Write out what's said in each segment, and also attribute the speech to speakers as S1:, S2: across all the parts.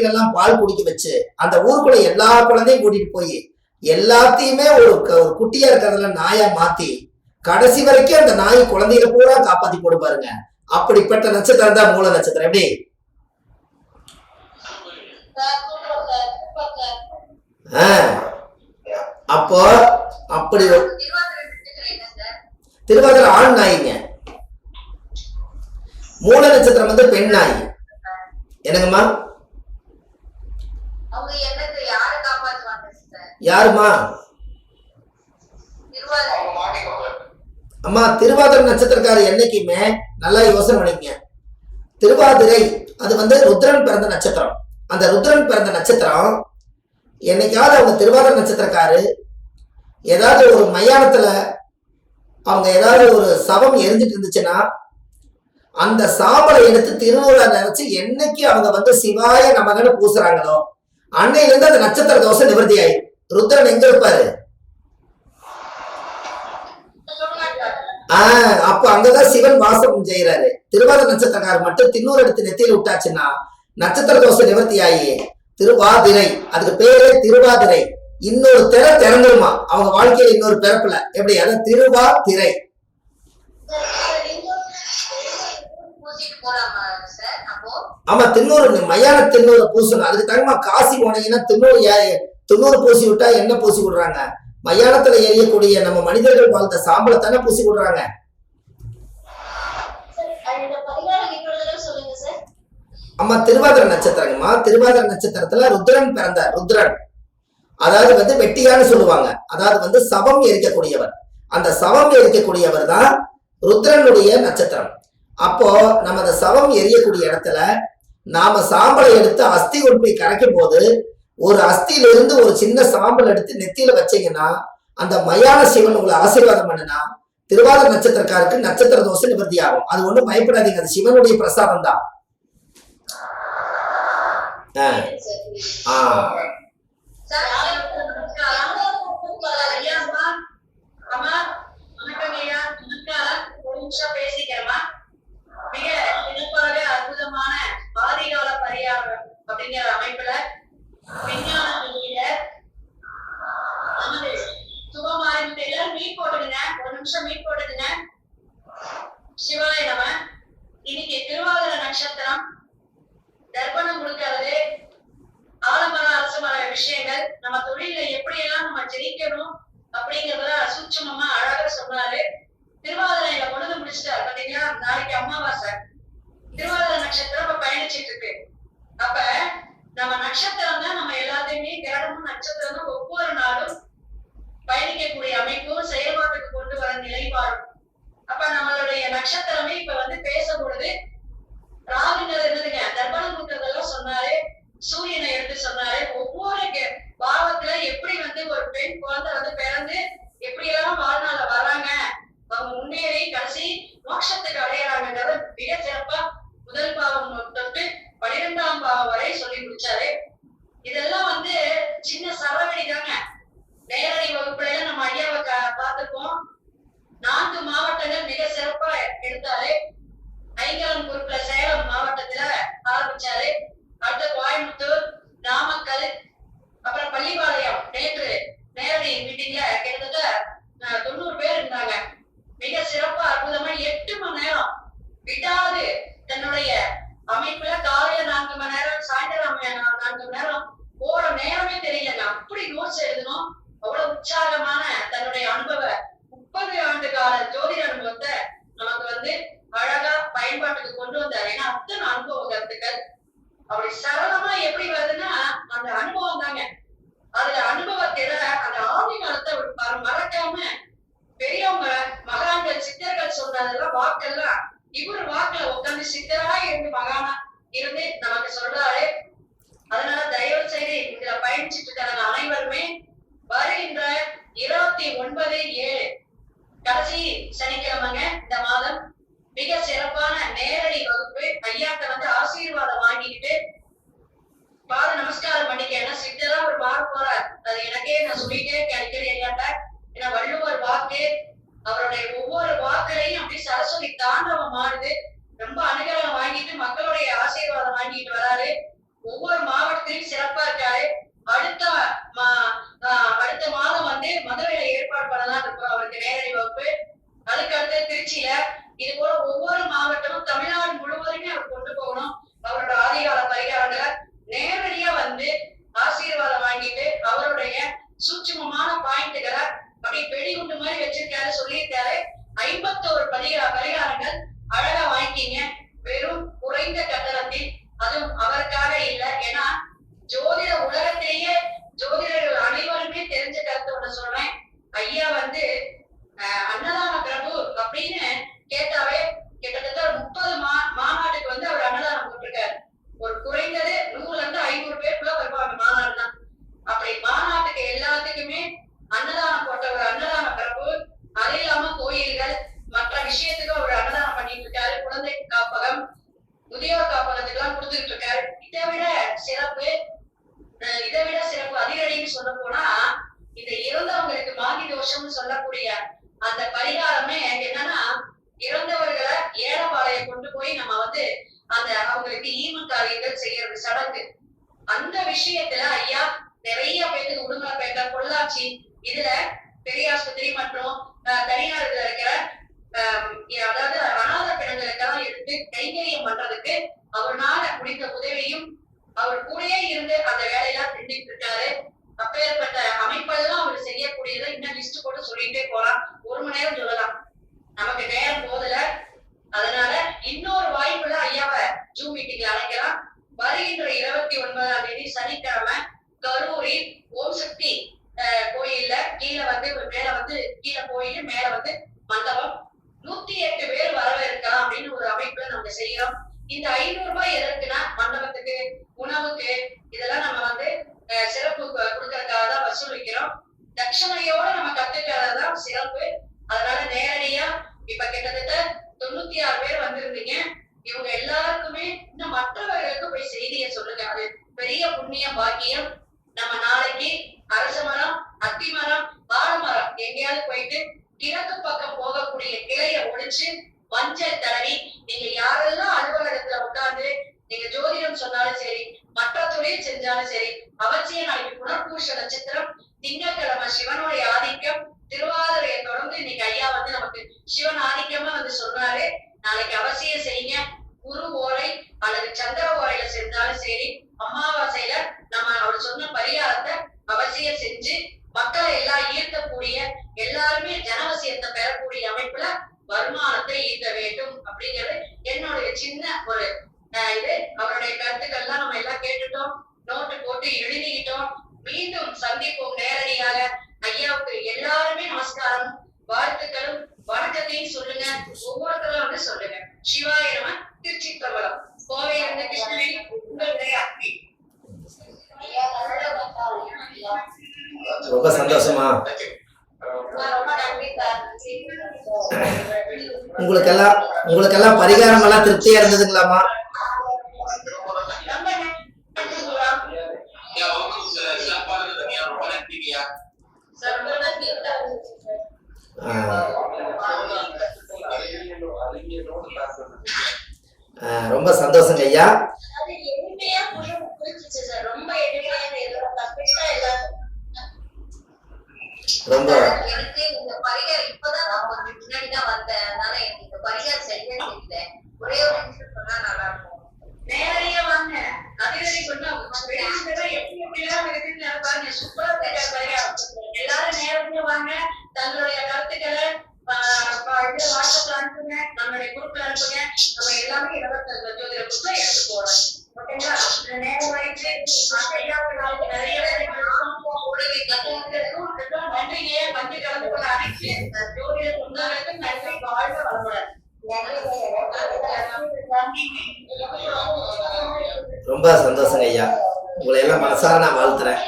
S1: குழந்தைகள் எல்லாம் பால் குடிக்க வச்சு அந்த ஊருக்குள்ள எல்லா குழந்தையும் கூட்டிட்டு போய் எல்லாத்தையுமே ஒரு ஒரு குட்டியா இருக்கிறதுல நாயா மாத்தி கடைசி வரைக்கும் அந்த நாய் குழந்தைகளை பூரா காப்பாத்தி போடு பாருங்க. அப்படிப்பட்ட நட்சத்திரம் தான் மூல நட்சத்திரம். எப்படி? அப்போ அப்படி ஒரு-
S2: திருவாதிரை
S1: ஆண் நாயிங்க. மூல நட்சத்திரம் வந்து பெண் நாய். என்னங்கம்மா
S2: அவங்க என்னத்தை யாரை காப்பாத்துவாங்க சார்
S1: யாருமா?
S2: திருவாதிரை.
S1: அம்மா திருவாதிரை நட்சத்திரக்காரர் என்னைக்குமே நல்லா யோசனை பண்ணிக்கங்க. திருவாதிரை அது வந்து ருத்ரன் பிறந்த நட்சத்திரம். அந்த ருத்ரன் பிறந்த நட்சத்திரம் என்னைக்காவது அவங்க திருவாதிரை நட்சத்திரக்காரு ஏதாவது ஒரு மயானத்துல அவங்க ஏதாவது ஒரு சவம் எரிஞ்சிட்டு இருந்துச்சுன்னா அந்த சாம்பலை எடுத்து திருநூலை நினைச்சு என்னைக்கு அவங்க வந்து சிவாய நமகன்னு பூசுறாங்களோ அன்னையில இருந்து அந்த நட்சத்திர தோஷம் நிவர்த்தி ஆயி ருத்ரன் எங்க இருப்பாரு? ஆஹ் அப்ப அங்கதான் சிவன் வாசம் செய்யறாரு திருவாத நட்சத்திரக்காரர் மட்டும் தின்னூர் எடுத்து நெத்தியில் விட்டாச்சுன்னா நட்சத்திர தோசை நிவர்த்தி ஆகி திருவாதிரை. அதுக்கு பேரே திருவாதிரை. இன்னொரு திரை திறந்துருமா? அவங்க வாழ்க்கையில இன்னொரு பிறப்புல. எப்படி? அதான் திருவா ஆமா தின்னூறு மயான தின்னூறு பூசணும் அதுக்கு தகுமா காசி போனீங்கன்னா தின்னூறு ஏ- தின்னூறு பூசி விட்டா என்ன பூசி விடுறாங்க? மயானத்துல எரியக்கூடிய நம்ம மனிதர்கள் வாழ்ந்த சாம்பலை தானே பூசி விடுறாங்க?
S2: ஆமா பதினாறு
S1: அம்மா நட்சத்திரங்கம்மா. திருவாதிர நட்சத்திரத்துல ருத்ரன் பிறந்தார் ருத்ரன். அதாவது வந்து வெட்டியான்னு சொல்லுவாங்க. அதாவது வந்து சவம் எரிக்கக்கூடியவர். அந்த சவம் எரிக்கக்கூடியவர் தான் ருத்ரனுடைய நட்சத்திரம். அப்போ நம்ம அந்த சவம் எரியக்கூடிய இடத்துல நாம சாம்பலை எடுத்து அஸ்தி கொண்டு போய் கரைக்கும் போது ஒரு அஸ்தியிலிருந்து ஒரு சின்ன சாம்பல் எடுத்து நெத்தியில வச்சீங்கன்னா அந்த மயான சிவன் உங்களை ஆசீர்வாதம் பண்ணினா திருவாதிரை நட்சத்திரக்காருக்கு நட்சத்திர தோஷம் நிவர்த்தி ஆகும் அது ஒண்ணும் பயப்படாதீங்க அது சிவனுடைய பிரசாதம் தான் ஆ, ஆ
S2: சார்
S3: ஐயாம்மா, அம்மா, வணக்கம் ஐயா, நமஸ்காரம். ஒரு நிமிஷம் பேசிக்கிறேம்மா. மிக சிறப்பாக அற்புதமான ஆதிகால அப்படிங்கிற அமைப்புல விஞ்ஞான வெளியில நமது சுபமாரிமுத்து எல்லாரும் மீட் போட்டுடுங்க ஒரு நிமிஷம் மீட் போட்டுடுங்க சிவாய நம இன்னைக்கு திருவாதிர நட்சத்திரம் தர்ப்பணம் கொடுக்கறது ஆலமர அரசு மர விஷயங்கள் நம்ம தொழில எப்படி எல்லாம் நம்ம ஜெயிக்கணும் அப்படிங்கறத சூட்சமமா அழகா சொன்னாரு திருவாதிரையில பொழுது முடிச்சிட்டாரு பாத்தீங்களா நாளைக்கு அமாவாசை திருவாதிரை நட்சத்திரம் இப்ப பயணிச்சிட்டு இருக்கு அப்ப நம்ம நட்சத்திரம் தான் நம்ம எல்லாத்தையுமே கிரகமும் நட்சத்திரம் ஒவ்வொரு நாளும் பயணிக்கக்கூடிய அமைப்பும் செயல்பாட்டுக்கு கொண்டு வர நிலைப்பாடும். அப்ப நம்மளுடைய நட்சத்திரமே இப்ப வந்து பேசும் பொழுது ராகுங்கிறது என்னதுங்க? தர்ப்பணம் கொடுக்கறதெல்லாம் சொன்னாரு சூரியனை எடுத்து சொன்னாரு ஒவ்வொரு பாவத்துல எப்படி வந்து ஒரு பெண் குழந்தை வந்து பிறந்து எப்படி எல்லாம் வாழ்நாள வராங்க அவங்க முன்னேறி கடைசி மோட்சத்துக்கு அப்படி சரளமா எப்படி வருதுன்னா அந்த அனுபவம் தாங்க அதுல அனுபவத்தில அந்த ஆதி மறக்காம பெரியவங்க மகான்கள் சித்தர்கள் சொன்னதெல்லாம் வாக்கெல்லாம் இவர் வாக்குல உட்கார்ந்து சித்தரா இருந்து மகானா இருந்து நமக்கு சொல்றாரு. அதனால தயவு செய்து இதுல பயணிச்சுட்டு இருக்கிற அனைவருமே வருகின்ற இருபத்தி ஒன்பது ஏழு கடைசி சனிக்கிழமைங்க இந்த மாதம். மிக சிறப்பான நேரடி வகுப்பு. ஐயாட்ட வந்து ஆசீர்வாதம் வாங்கிக்கிட்டு பாத நமஸ்காரம் பண்ணிக்க. ஏன்னா சித்தரா ஒரு வாக்கு போறார். அது எனக்கே நான் சொல்லிட்டே இருக்கேன் அடிக்கடி ஐயாட்ட ஏன்னா வள்ளுவர் வாக்கு அவருடைய ஒவ்வொரு வாக்குலையும் அப்படி சரஸ்வதி தாண்டவம் ஆடுது ரொம்ப அனுகிரகம் வாங்கிட்டு மக்களுடைய ஆசீர்வாதம் வாங்கிட்டு வராரு. ஒவ்வொரு மாவட்டத்திலும் சிறப்பா இருக்காரு அடுத்த மா- ஆஹ் அடுத்த மாதம் வந்து மதுரையில ஏற்பாடு பண்ணலாம் இருக்கிறோம் அவருக்கு நேரடி வகுப்பு அதுக்கு அடுத்து திருச்சியில இது போல ஒவ்வொரு மாவட்டமும் தமிழ்நாடு முழுவதுமே அவர் கொண்டு போகணும் அவரோட ஆதிகால பரிகாரங்களை நேரடியா வந்து ஆசீர்வாதம் வாங்கிட்டு அவருடைய சூட்சுமமான பாயிண்ட்களை அப்படியே வெடிகுண்டு மாதிரி வச்சிருக்காரு சொல்லியிருக்காரு ஐம்பத்தோரு பரிகா பரிகாரங்கள் அழகா வாங்கிக்கிங்க வெறும் குறைந்த கட்டணத்தில் அதுவும் அவருக்காக இல்ல ஏன்னா ஜோதிட உலகத்திலேயே ஜோதிடர்கள் அனைவருமே தெரிஞ்ச கருத்து ஒண்ணு சொல்றேன் ஐயா வந்து அஹ், அன்னதான பிரபு அப்படின்னு கேட்டாவே கிட்டத்தட்ட ஒரு முப்பது மா மாநாட்டுக்கு வந்து அவர் அன்னதானம் போட்டிருக்காரு ஒரு குறைந்தது நூறுல இருந்து ஐநூறு பேருக்குள்ள வருவாங்க மாநாடு தான் அப்படி மாநாட்டுக்கு எல்லாத்துக்குமே அன்னதானம் போட்ட ஒரு அன்னதான பிரபு அது இல்லாம கோயில்கள் மற்ற விஷயத்துக்கு அவர் அன்னதானம் பண்ணிட்டு இருக்காரு குழந்தை காப்பகம் முதியோர் காப்பகத்துக்கு எல்லாம் கொடுத்துட்டு இருக்காரு இதை விட சிறப்பு அஹ் இதை விட சிறப்பு அதிரடின்னு சொல்ல போனா இந்த இறந்தவங்களுக்கு மாகி தோஷம்னு சொல்லக்கூடிய அந்த பரிகாரமே என்னன்னா இறந்தவர்களை ஏலப்பாளைய கொண்டு போய் நம்ம வந்து அந்த அவங்களுக்கு ஈவு காரியங்கள் செய்யறது சடங்கு. அந்த விஷயத்துல ஐயா நிறைய பேருக்கு உடுமலைப்பேட்டை பொள்ளாச்சி இதுல பெரியாஸ்பத்திரி மற்றும் தனியார் இதுல இருக்கிற அதாவது அனாத பிணங்களுக்கெல்லாம் எடுத்து கைங்கரியம் பண்றதுக்கு அவர்னால முடிந்த உதவியும் அவர் கூடயே இருந்து அந்த வேலையெல்லாம் செஞ்சுட்டு இருக்காரு. அப்பேற்பட்ட அமைப்பெல்லாம் அவர் செய்யக்கூடியதை இன்னும் லிஸ்ட் போட்டு சொல்லிட்டே போறான் ஒரு மணி நேரம் சொல்லலாம் நமக்கு நேரம் போதல அதனால இன்னொரு வாய்ப்புல ஐயாவை ஜூம் அழைக்கலாம். வருகின்ற இருபத்தி ஒன்பதாம் தேதி சனிக்கிழமை கரூரில் ஓம் சக்தி அஹ், கோயில்ல கீழே வந்து மேல வந்து கீழே கோயில் மேல வந்து மண்டபம். நூத்தி எட்டு பேர் வரவேற்கலாம் அப்படின்னு ஒரு அமைப்புல நம்ம செய்யறோம். இந்த ஐநூறு ரூபாய் எதற்குன்னா மண்டபத்துக்கு உணவுக்கு மஞ்சள் தடவி நீங்க யாரெல்லாம் அலுவலகத்துல உட்கார்ந்து நீங்க ஜோதிடம் சொன்னாலும் சரி மற்ற தொழில் செஞ்சாலும் சரி அவசியம் நாளைக்கு புனர்பூஷ நட்சத்திரம் திங்கட்கிழமை சிவனுடைய ஆதிக்கம் திருவாதிரையை தொடர்ந்து இன்னைக்கு ஐயா வந்து நமக்கு சிவன் ஆதிக்கமா வந்து சொன்னாரு நாளைக்கு அவசியம் செய்யுங்க. குரு ஓலை அல்லது சந்திர ஓலையில செஞ்சாலும் சரி அமாவாசையில நம்ம அவர் சொன்ன பரிகாரத்தை அவசியம் செஞ்சு மக்களை எல்லாம் ஈர்க்கக்கூடிய எல்லாருமே ஜனவசியத்தை பெற அமைப்புல வருமானத்தை ஈட்ட வேண்டும் அப்படிங்கிறது என்னுடைய சின்ன ஒரு அஹ், இது அவருடைய கருத்துக்கள்லாம் நம்ம எல்லாம் கேட்டுட்டோம் நோட்டு போட்டு எழுதிக்கிட்டோம் மீண்டும் சந்திப்போம் நேரடியாக ஐயாவுக்கு எல்லாருமே நமஸ்காரம் வாழ்த்துக்களும் வணக்கத்தையும் சொல்லுங்க ஒவ்வொருத்தரும் வந்து சொல்லுங்க சிவாய நம திருச்சி பிரபலம் உங்களுடைய
S1: ரொம்ப சந்தோஷமா? உங்களுக்கெல்லாம் உங்களுக்கெல்லாம் பரிகாரம் எல்லாம் திருப்தியா இருந்ததுங்களாமா.
S3: சார், ரொம்ப
S1: சந்தோஷங்க ஐயா.
S2: ரொம்ப ஒரே ஒரு நிமிஷம் சொன்னா நல்லா இருக்கும்.
S3: நேரடியா வாங்க. அதிரடி கொண்டா வெளியில எப்படி எப்படிலாம் இருக்குன்னு எனக்கு பாருங்க சூப்பரா தெரியாது பாருங்க எல்லாரும் நேரடியா வாங்க தங்களுடைய கருத்துக்களை ஆஹ் ப- இது வாட்ஸ்அப்ல அனுப்புங்க நம்மளுடைய குரூப்ல அனுப்புங்க நம்ம எல்லாமே இலவச ஜோதிட குரூப்ல எடுத்து போறோம் ஓகேங்களா இந்த நேரம் ஆயிடுச்சு ஐயாவுக்கு நாளைக்கு நிறைய வேலைகள் இருக்கும். உங்களுக்கு கத்துக்கிறதுக்கும் நன்றிங்க வந்து கலந்து கொள்ள அனைத்து ஜோதிட சொந்தங்களுக்கும் நன்றி வாழ்க வளமுடன்
S1: ரொம்ப சந்தோஷங்க ஐயா. உங்களை எல்லாம் மனசார நான் வாழ்த்துறேன்.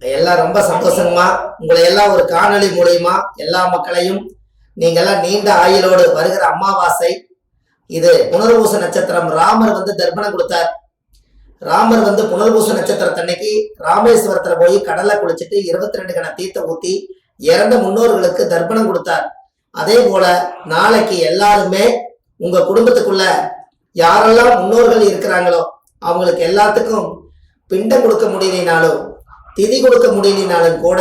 S1: எல்லாம் ரொம்ப சந்தோஷங்கம்மா. உங்களை எல்லாம் ஒரு காணொளி மூலியமா எல்லா மக்களையும் நீங்கெல்லாம் நீண்ட ஆயுளோடு வருகிற அமாவாசை. இது புனர்பூச நட்சத்திரம். ராமர் வந்து தர்ப்பணம் கொடுத்தார். ராமர் வந்து புனர்பூச நட்சத்திரத்தன்னைக்கு ராமேஸ்வரத்துல போய் கடல்ல குளிச்சுட்டு இருபத்தி ரெண்டு கண தீர்த்த ஊத்தி இறந்த முன்னோர்களுக்கு தர்ப்பணம் கொடுத்தார். அதே போல நாளைக்கு எல்லாருமே உங்க குடும்பத்துக்குள்ள யாரெல்லாம் முன்னோர்கள் இருக்கிறாங்களோ அவங்களுக்கு எல்லாத்துக்கும் பிண்டம் கொடுக்க முடியலினாலும் திதி கொடுக்க முடியலினாலும் கூட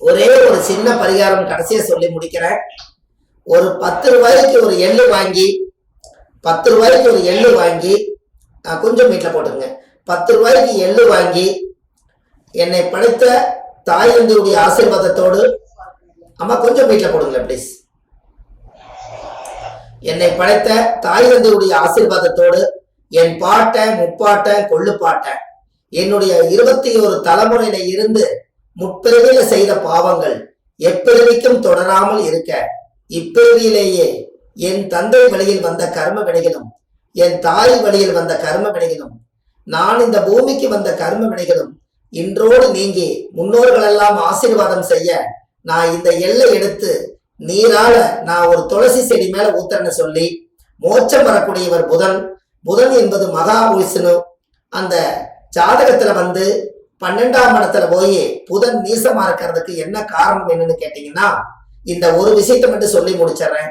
S1: ஒரே ஒரு சின்ன பரிகாரம் கடைசியை சொல்லி முடிக்கிறேன். ஒரு பத்து ரூபாய்க்கு ஒரு எள்ளு வாங்கி பத்து ரூபாய்க்கு ஒரு எள்ளு வாங்கி கொஞ்சம் வீட்டில் போட்டுங்க பத்து ரூபாய்க்கு எள்ளு வாங்கி என்னை படைத்த தாய் தந்தையுடைய ஆசீர்வாதத்தோடு அம்மா கொஞ்சம் வீட்டில் போடுங்களேன் ப்ளீஸ் என்னை படைத்த தாய் தந்தையுடைய ஆசீர்வாதத்தோடு என் பாட்டன் முப்பாட்டன் பாட்டை என்னுடைய இருபத்தி ஒரு தலைமுறையில இருந்து முற்பிறவியில செய்த பாவங்கள் எப்பிறவிக்கும் தொடராமல் இருக்க இப்பிறவியிலேயே என் தந்தை வழியில் வந்த கர்ம வினைகளும் என் தாய் வழியில் வந்த கர்ம வினைகளும் நான் இந்த பூமிக்கு வந்த கர்ம வினைகளும் இன்றோடு நீங்கி முன்னோர்களெல்லாம் ஆசீர்வாதம் செய்ய நான் இந்த எல்லை எடுத்து நீரால நான் ஒரு துளசி செடி மேல ஊத்துறேன்னு சொல்லி மோட்சம் வரக்கூடியவர் புதன். புதன் என்பது மகா விஷ்ணு. அந்த ஜாதகத்துல வந்து பன்னெண்டாம் இடத்துல போய் புதன் நீசமா இருக்கிறதுக்கு என்ன காரணம் என்னன்னு கேட்டீங்கன்னா இந்த ஒரு விஷயத்தை மட்டும் சொல்லி முடிச்சிடுறேன்.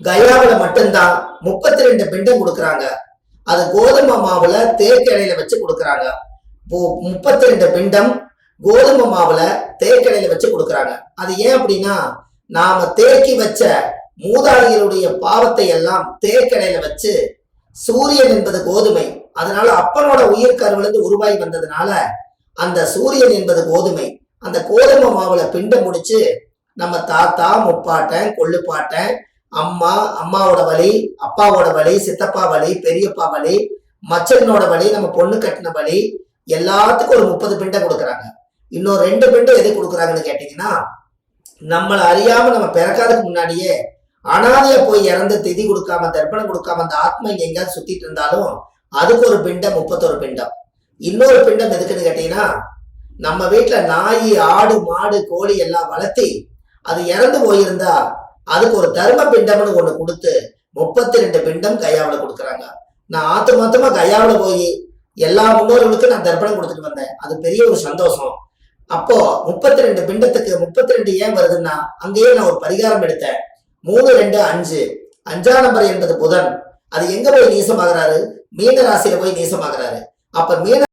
S1: கயாவுல மட்டும்தான் முப்பத்தி ரெண்டு பிண்டம் கொடுக்குறாங்க. அது கோதுமை மாவுல தேக்கடையில வச்சு கொடுக்குறாங்க. முப்பத்தி ரெண்டு பிண்டம் கோதுமை மாவுல தேக்கடையில வச்சு கொடுக்குறாங்க. அது ஏன் அப்படின்னா நாம தேக்கி வச்ச மூதாளிகளுடைய பாவத்தை எல்லாம் தேக்கடையில வச்சு சூரியன் என்பது கோதுமை. அதனால அப்பனோட உயிர் கருவிலிருந்து உருவாகி வந்ததுனால அந்த சூரியன் என்பது கோதுமை. அந்த கோதுமை மாவுல பிண்டு முடிச்சு நம்ம தாத்தா முப்பாட்டன் கொள்ளுப்பாட்டன் அம்மா அம்மாவோட வழி அப்பாவோட வழி சித்தப்பா வழி பெரியப்பா வழி மச்சனோட வழி நம்ம பொண்ணு கட்டின வழி எல்லாத்துக்கும் ஒரு முப்பது பிண்டை கொடுக்குறாங்க. இன்னும் ரெண்டு பெண்டும் எது கொடுக்குறாங்கன்னு கேட்டீங்கன்னா நம்மளை அறியாம நம்ம பிறக்காததுக்கு முன்னாடியே அனாதையா போய் இறந்து திதி கொடுக்காம தர்ப்பணம் கொடுக்காம அந்த ஆத்மா இங்க எங்கேயாவது சுத்திட்டு இருந்தாலும் அதுக்கு ஒரு பிண்டம் முப்பத்தொரு பிண்டம். இன்னொரு பிண்டம் எதுக்குன்னு கேட்டீங்கன்னா நம்ம வீட்டுல நாய் ஆடு மாடு கோழி எல்லாம் வளர்த்தி அது இறந்து போயிருந்தா அதுக்கு ஒரு தர்ம பிண்டம்னு ஒண்ணு கொடுத்து முப்பத்தி ரெண்டு பிண்டம் கையாவில் கொடுக்குறாங்க. நான் ஆத்து மாத்தமா கையாவில் போய் எல்லா முன்னோர்களுக்கும் நான் தர்ப்பணம் கொடுத்துட்டு வந்தேன். அது பெரிய ஒரு சந்தோஷம். அப்போ முப்பத்தி ரெண்டு பிண்டத்துக்கு முப்பத்தி ரெண்டு ஏன் வருதுன்னா அங்கேயே நான் ஒரு பரிகாரம் எடுத்தேன். மூணு ரெண்டு அஞ்சு. அஞ்சாம் நம்பர் என்பது புதன். அது எங்க போய் நீசமாகிறாரு? மீன ராசியில போய் நீசமாகிறாரு. அப்ப மீன